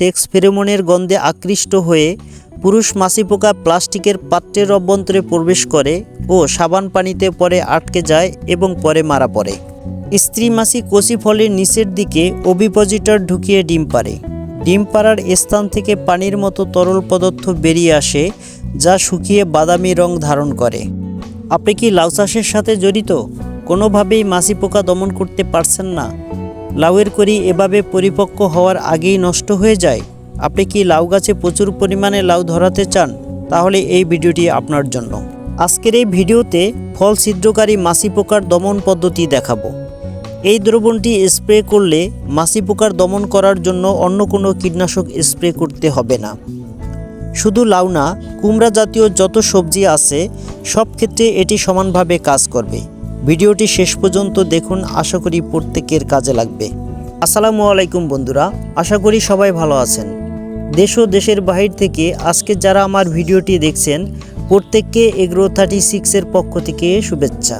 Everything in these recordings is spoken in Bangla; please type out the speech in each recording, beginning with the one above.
সেক্স ফেরোমনের গন্ধে আকৃষ্ট হয়ে পুরুষ মাছি পোকা প্লাস্টিকের পাত্রের অভ্যন্তরে প্রবেশ করে ও সাবান পানিতে পরে আটকে যায় এবং পরে মারা পড়ে। স্ত্রী মাছি কচি ফলের নিচের দিকে ওবিপজিটর ঢুকিয়ে ডিম পারে ডিম পাড়ার স্থান থেকে পানির মতো তরল পদার্থ বেরিয়ে আসে যা শুকিয়ে বাদামি রং ধারণ করে। আপনি কি লাউ চাষের সাথে জড়িত? কোনোভাবেই মাছি পোকা দমন করতে পারছেন না। লাউয়ের করি এভাবে পরিপক্ক হওয়ার আগেই নষ্ট হয়ে যায়। আপনি কি লাউ গাছে প্রচুর পরিমাণে লাউ ধরাতে চান? তাহলে এই ভিডিওটি আপনার জন্য। আজকের এই ভিডিওতে ফল ছিদ্রকারী মাছি পোকার দমন পদ্ধতি দেখাবো। এই দ্রবণটি স্প্রে করলে মাছি পোকার দমন করার জন্য অন্য কোনো কীটনাশক স্প্রে করতে হবে না। শুধু লাউ না, কুমড়া জাতীয় যত সবজি আছে, সব ক্ষেত্রে এটি সমানভাবে কাজ করবে। ভিডিওটি শেষ পর্যন্ত দেখুন, আশা করি প্রত্যেকের কাজে লাগবে। আসসালামু আলাইকুম বন্ধুরা, আশা করি সবাই ভালো আছেন। দেশ ও দেশের বাহির থেকে আজকে যারা আমার ভিডিওটি দেখছেন, প্রত্যেককে এগ্রো থার্টি সিক্সের পক্ষ থেকে শুভেচ্ছা।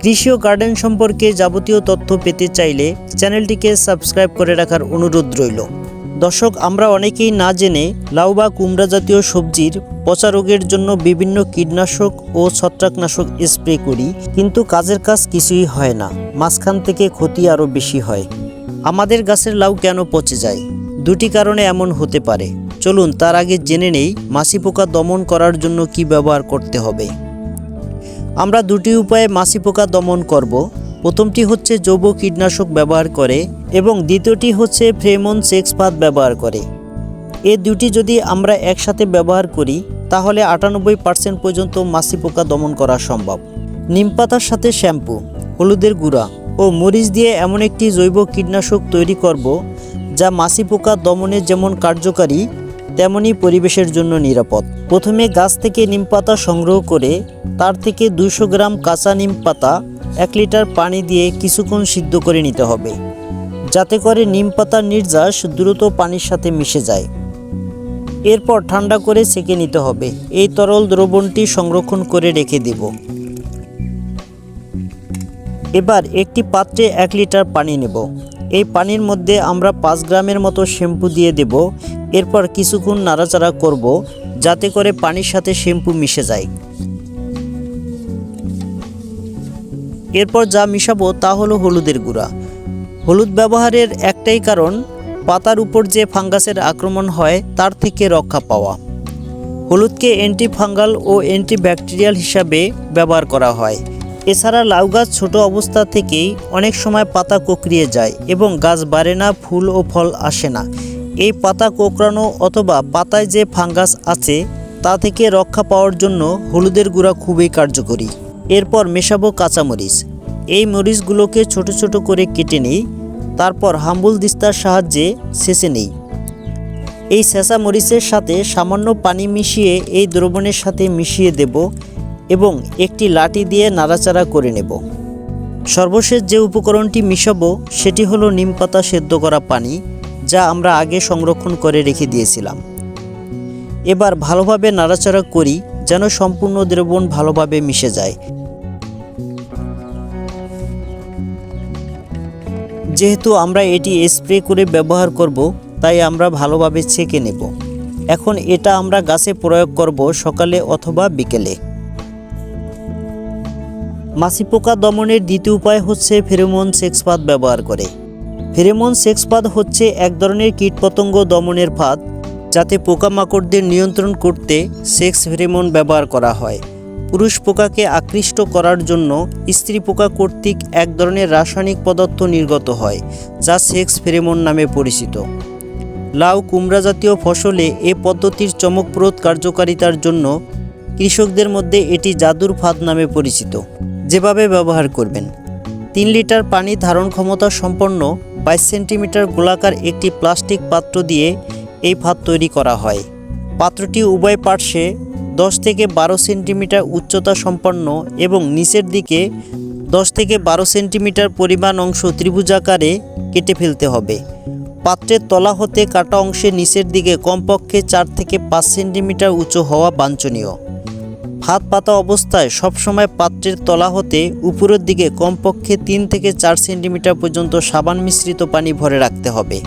কৃষি ও গার্ডেন সম্পর্কে যাবতীয় তথ্য পেতে চাইলে চ্যানেলটিকে সাবস্ক্রাইব করে রাখার অনুরোধ রইল। দর্শক, আমরা অনেকেই না জেনে লাউ বা কুমড়া জাতীয় সবজির পচা রোগের জন্য বিভিন্ন কীটনাশক ও ছত্রাকনাশক স্প্রে করি, কিন্তু কাজের কাজ কিছুই হয় না। মাঝখান থেকে ক্ষতি আরও বেশি হয়। আমাদের গাছের লাউ কেন পচে যায়? দুটি কারণে এমন হতে পারে। চলুন, তার আগে জেনে নেই মাছি পোকা দমন করার জন্য কি ব্যবহার করতে হবে। আমরা দুটি উপায়ে মাছি পোকা দমন করব। প্রথমটি হচ্ছে জৈব কীটনাশক ব্যবহার করে এবং দ্বিতীয়টি হচ্ছে ফ্রেমন সেক্স পাত ব্যবহার করে। এ দুটি যদি আমরা একসাথে ব্যবহার করি, তাহলে আটানব্বই পার্সেন্ট পর্যন্ত মাছি পোকা দমন করা সম্ভব। নিম পাতার সাথে শ্যাম্পু, হলুদের গুঁড়া ও মরিচ দিয়ে এমন একটি জৈব কীটনাশক তৈরি করব, যা মাছি পোকা দমনে যেমন কার্যকারী, তেমনি পরিবেশের জন্য নিরাপদ। প্রথমে গাছ থেকে নিম পাতা সংগ্রহ করে, তার থেকে দুশো গ্রাম কাঁচা নিম পাতা এক লিটার পানি দিয়ে কিছুক্ষণ সিদ্ধ করে নিতে হবে। যাতে করে নিম পাতার নির্যাস দ্রুত পানির সাথে মিশে যায়। এরপর ঠান্ডা করে সেকে নিতে হবে। এই তরল দ্রবণটি সংরক্ষণ করে রেখে দেব। এবার একটি পাত্রে এক লিটার পানি নেব। এই পানির মধ্যে আমরা পাঁচ গ্রামের মতো শ্যাম্পু দিয়ে দেব। এরপর কিছুক্ষণ নাড়াচাড়া করব, যাতে করে পানির সাথে শ্যাম্পু মিশে যায়। এরপর যা মিশাবো তা হলো হলুদের গুঁড়া। হলুদ ব্যবহারের একটাই কারণ, পাতার উপর যে ফাঙ্গাসের আক্রমণ হয় তার থেকে রক্ষা পাওয়া। হলুদকে অ্যান্টিফাঙ্গাল ও অ্যান্টি ব্যাকটেরিয়াল হিসাবে ব্যবহার করা হয়। এছাড়া লাউ গাছ ছোটো অবস্থা থেকেই অনেক সময় পাতা কোকড়িয়ে যায় এবং গাছ বাড়ে না, ফুল ও ফল আসে না। এই পাতা কোকড়ানো অথবা পাতায় যে ফাঙ্গাস আছে, তা থেকে রক্ষা পাওয়ার জন্য হলুদের গুঁড়া খুবই কার্যকরী। এরপর মেশাবো কাঁচামরিচ। এই মরিচগুলোকে ছোট ছোট করে কেটে নিই, তারপর হাম্বুল দিস্তার সাহায্যে ছেঁচে নিই। এই ছেঁচা মরিচের সাথে সামান্য পানি মিশিয়ে এই দ্রবণের সাথে মিশিয়ে দেব এবং একটি লাঠি দিয়ে নাড়াচাড়া করে নেব। সর্বশেষ যে উপকরণটি মিশাবো, সেটি হলো নিম পাতা সেদ্ধ করা পানি, যা আমরা আগে সংরক্ষণ করে রেখে দিয়েছিলাম। এবার ভালোভাবে নাড়াচাড়া করি যেন সম্পূর্ণ দ্রবণ ভালোভাবে মিশে যায়। যেহেতু আমরা এটি স্প্রে করে ব্যবহার করব, তাই আমরা ভালোভাবে ছেঁকে নেব। এখন এটা আমরা গাছে প্রয়োগ করব সকালে অথবা বিকেলে। মাছি পোকা দমনের দ্বিতীয় উপায় হচ্ছে ফেরোমন সেক্সপাত ব্যবহার করে। ফেরোমন সেক্সপাত হচ্ছে এক ধরনের কীটপতঙ্গ দমনের ফাঁদ যাতে পোকামাকড়দের নিয়ন্ত্রণ করতে সেক্স ফেরোমন ব্যবহার করা হয়। পুরুষ পোকাকে আকৃষ্ট করার জন্য স্ত্রী পোকা কর্তৃক এক ধরনের রাসায়নিক পদার্থ নির্গত হয়, যা সেক্স ফেরেমন নামে পরিচিত। লাউ কুমড়া জাতীয় ফসলে এ পদ্ধতির চমকপ্রদ কার্যকারিতার জন্য কৃষকদের মধ্যে এটি জাদুর ফাঁদ নামে পরিচিত। যেভাবে ব্যবহার করবেন। তিন লিটার পানি ধারণ ক্ষমতা সম্পন্ন বাইশ সেন্টিমিটার গোলাকার একটি প্লাস্টিক পাত্র দিয়ে এই ফাঁদ তৈরি করা হয়। পাত্রটি উভয় পার্শ্বে দশ থেকে বারো সেন্টিমিটার উচ্চতা সম্পন্ন এবং নিচের দিকে দশ থেকে বারো সেন্টিমিটার পরিমাণ অংশ ত্রিভুজাকারে কেটে ফেলতে হবে। পাত্রের তলা হতে কাটা অংশের নিচের দিকে কমপক্ষে চার থেকে পাঁচ সেন্টিমিটার উঁচু হওয়া বাঞ্ছনীয়। ফাঁদ পাতা অবস্থায় সবসময় পাত্রের তলা হতে উপরের দিকে কমপক্ষে তিন থেকে চার সেন্টিমিটার পর্যন্ত সাবান মিশ্রিত পানি ভরে রাখতে হবে।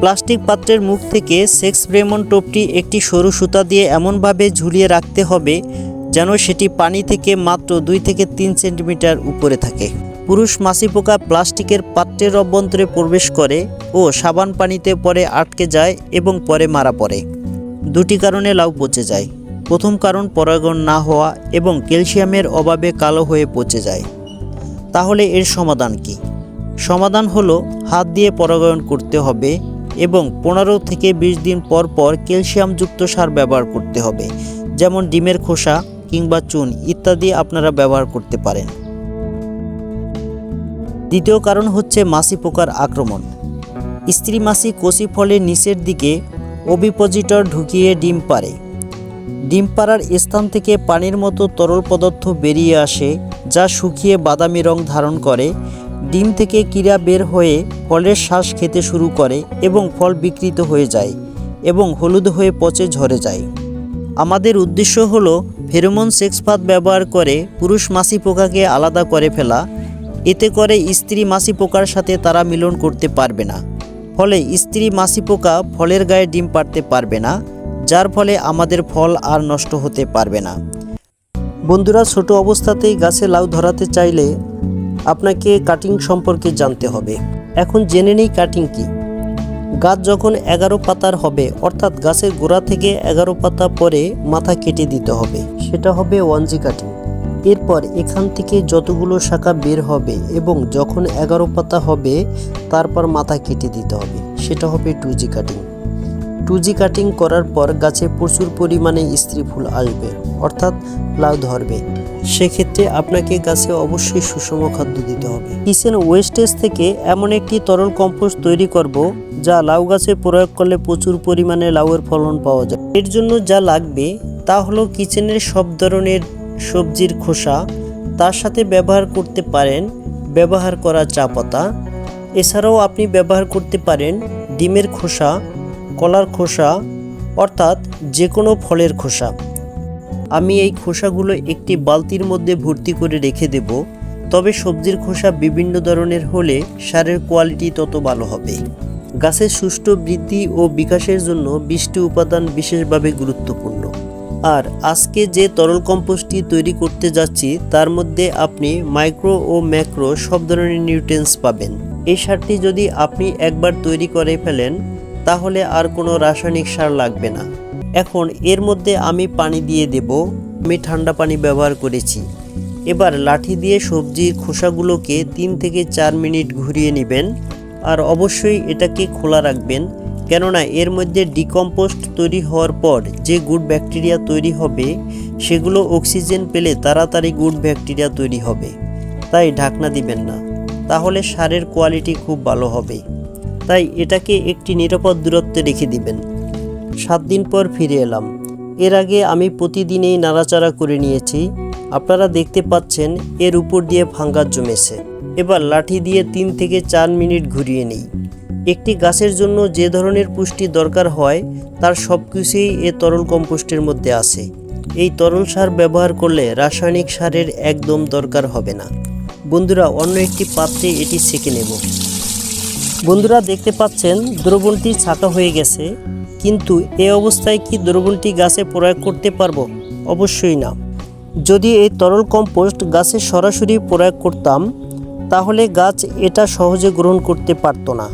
প্লাস্টিক পাত্রের মুখ থেকে সেক্স ব্রেমন টোপটি একটি সরু সুতা দিয়ে এমনভাবে ঝুলিয়ে রাখতে হবে যেন সেটি পানি থেকে মাত্র দুই থেকে তিন সেন্টিমিটার উপরে থাকে। পুরুষ মাছি পোকা প্লাস্টিকের পাত্রের অভ্যন্তরে প্রবেশ করে ও সাবান পানিতে পরে আটকে যায় এবং পরে মারা পড়ে। দুটি কারণে লাউ পচে যায়। প্রথম কারণ পরাগণ না হওয়া এবং ক্যালসিয়ামের অভাবে কালো হয়ে পচে যায়। তাহলে এর সমাধান কি? সমাধান হলো হাত দিয়ে পরাগায়ন করতে হবে এবং পনেরো থেকে বিশ দিন পর পর ক্যালসিয়ামযুক্ত সার ব্যবহার করতে হবে, যেমন ডিমের খোসা কিংবা চুন ইত্যাদি আপনারা ব্যবহার করতে পারেন। দ্বিতীয় কারণ হচ্ছে মাছি পোকার আক্রমণ। স্ত্রী মাছি কচি ফলের নিচের দিকে ওবিপোজিটর ঢুকিয়ে ডিম পারে ডিম পাড়ার স্থান থেকে পানির মতো তরল পদার্থ বেরিয়ে আসে, যা শুকিয়ে বাদামি রং ধারণ করে ডিম থেকে কিরা বের হয়ে ফলের শ্বাস খেতে শুরু করে এবং ফল বিকৃত হয়ে যায় এবং হলুদ হয়ে পচে ঝরে যায়। আমাদের উদ্দেশ্য হলো ফেরোমন সেক্স ফাঁদ ব্যবহার করে পুরুষ মাসি পোকাকে আলাদা করে ফেলা। এতে করে স্ত্রী মাসি পোকার সাথে তারা মিলন করতে পারবে না। ফলে স্ত্রী মাসি পোকা ফলের গায়ে ডিম পাড়তে পারবে না, যার ফলে আমাদের ফল আর নষ্ট হতে পারবে না। বন্ধুরা, ছোট অবস্থাতেই গাছে লাউ ধরাতে চাইলে আপনাকে কাটিং সম্পর্কে জানতে হবে। এখন জেনে নেই কাটিং কি। গাছ যখন এগারো পাতার হবে, অর্থাৎ গাছের গোড়া থেকে এগারো পাতা পরে মাথা কেটে দিতে হবে। সেটা হবে ওয়ানজি কাটিং এরপর এখান থেকে যতগুলো শাখা বের হবে এবং যখন এগারো পাতা হবে, তারপর মাথা কেটে দিতে হবে। সেটা হবে two G cutting two G cutting করার পর গাছে প্রচুর পরিমাণে স্ত্রী ফুল আসবে, অর্থাৎ লাউ ধরবে। সেক্ষেত্রে আপনাকে গাছে অবশ্যই সুষম খাদ্য দিতে হবে। কিচেন ওয়েস্টেজ থেকে এমন একটি তরল কম্পোস্ট তৈরি করব, যা লাউ গাছে প্রয়োগ করলে প্রচুর পরিমাণে লাউয়ের ফলন পাওয়া যায়। এর জন্য যা লাগবে, তা হলো কিচেনের সব ধরনের সবজির খোসা, তার সাথে ব্যবহার করতে পারেন ব্যবহার করা চা পাতা। এছাড়াও আপনি ব্যবহার করতে পারেন ডিমের খোসা কলার খোসা, অর্থাৎ যে কোনো ফলের খোসা। আমি এই খোসাগুলো একটি বালতির মধ্যে ভর্তি করে রেখে দেব, তবে সবজির খোসা বিভিন্ন ধরনের হলে সারের কোয়ালিটি তত ভালো হবে। গাছের সুষ্ঠু বৃদ্ধি ও বিকাশের জন্য বৃষ্টি উপাদান বিশেষভাবে গুরুত্বপূর্ণ। আর আজকে যে তরল কম্পোস্টটি তৈরি করতে যাচ্ছি, তার মধ্যে আপনি মাইক্রো ও ম্যাক্রো সব ধরনের নিউট্রেন্স পাবেন। এই সারটি যদি আপনি একবার তৈরি করে ফেলেন তাহলে আর কোনো রাসায়নিক সার লাগবে না। এখন এর মধ্যে আমি পানি দিয়ে দেব। আমি ঠান্ডা পানি ব্যবহার করেছি। এবার লাঠি দিয়ে সবজির খোসাগুলোকে তিন থেকে চার মিনিট ঘুরিয়ে নেবেন আর অবশ্যই এটাকে খোলা রাখবেন। কেননা এর মধ্যে ডিকম্পোস্ট তৈরি হওয়ার পর যে গুড ব্যাকটেরিয়া তৈরি হবে, সেগুলো অক্সিজেন পেলে তাড়াতাড়ি গুড ব্যাকটেরিয়া তৈরি হবে। তাই ঢাকনা দিবেন না। তাহলে সারের কোয়ালিটি খুব ভালো হবে। তাই এটাকে একটি নিরাপদ দূরত্বে রেখে দিবেন। সাত দিন পর ফিরে এলাম। এর আগে আমি প্রতিদিনেই নাড়াচাড়া করে নিয়েছি। আপনারা দেখতে পাচ্ছেন, এর উপর দিয়ে ফাঙ্গাস জমেছে। এবার লাঠি দিয়ে তিন থেকে চার মিনিট ঘুরিয়ে নিই। একটি গাছের জন্য যে ধরনের পুষ্টি দরকার হয়, তার সব কিছুই এ তরল কম্পোস্টের মধ্যে আছে। এই তরল সার ব্যবহার করলে রাসায়নিক সারের একদম দরকার হবে না। বন্ধুরা, অন্য একটি পাত্রে এটি সেঁকে নেব। বন্ধুরা দেখতে পাচ্ছেন, দ্রবণটি ছাকা হয়ে গেছে। কিন্তু এ অবস্থায় কি দ্রবণটি গাছে প্রয়োগ করতে পারব? অবশ্যই না। যদি এই তরল কম্পোস্ট গাছে সরাসরি প্রয়োগ করতাম, তাহলে গাছ এটা সহজে গ্রহণ করতে পারতো না।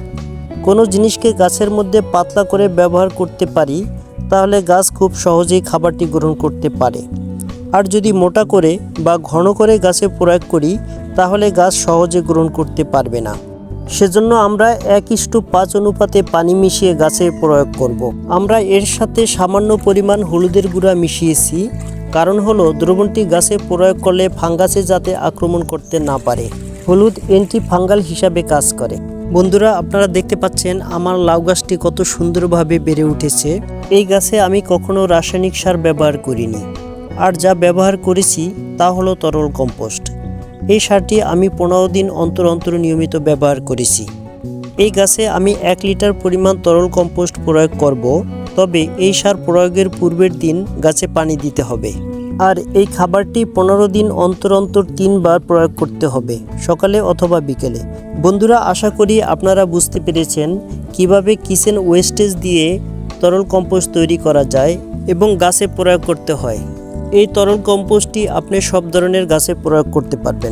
কোনো জিনিসকে গাছের মধ্যে পাতলা করে ব্যবহার করতে পারি, তাহলে গাছ খুব সহজেই খাবারটি গ্রহণ করতে পারে। আর যদি মোটা করে বা ঘন করে গাছে প্রয়োগ করি, তাহলে গাছ সহজে গ্রহণ করতে পারবে না। সেজন্য আমরা এক ইস্টু পাঁচ অনুপাতে পানি মিশিয়ে গাছে প্রয়োগ করব। আমরা এর সাথে সামান্য পরিমাণ হলুদের গুঁড়া মিশিয়েছি, কারণ হলো দ্রবণটি গাছে প্রয়োগ করলে ফাঙ্গাসে যাতে আক্রমণ করতে না পারে। হলুদ অ্যান্টি ফাঙ্গাল হিসাবে কাজ করে। বন্ধুরা, আপনারা দেখতে পাচ্ছেন আমার লাউ গাছটি কত সুন্দরভাবে বেড়ে উঠেছে। এই গাছে আমি কখনো রাসায়নিক সার ব্যবহার করিনি। আর যা ব্যবহার করেছি তা হলো তরল কম্পোস্ট। এই সারটি আমি পনেরো দিন অন্তর অন্তর নিয়মিত ব্যবহার করেছি। এই গাছে আমি এক লিটার পরিমাণ তরল কম্পোস্ট প্রয়োগ করব, তবে এই সার প্রয়োগের পূর্বের দিন গাছে পানি দিতে হবে। আর এই খাবারটি পনেরো দিন অন্তর অন্তর তিনবার প্রয়োগ করতে হবে, সকালে অথবা বিকেলে। বন্ধুরা, আশা করি আপনারা বুঝতে পেরেছেন কীভাবে কিচেন ওয়েস্টেজ দিয়ে তরল কম্পোস্ট তৈরি করা যায় এবং গাছে প্রয়োগ করতে হয়। এই তরল কম্পোস্টটি আপনি সব ধরনের গাছে প্রয়োগ করতে পারবেন।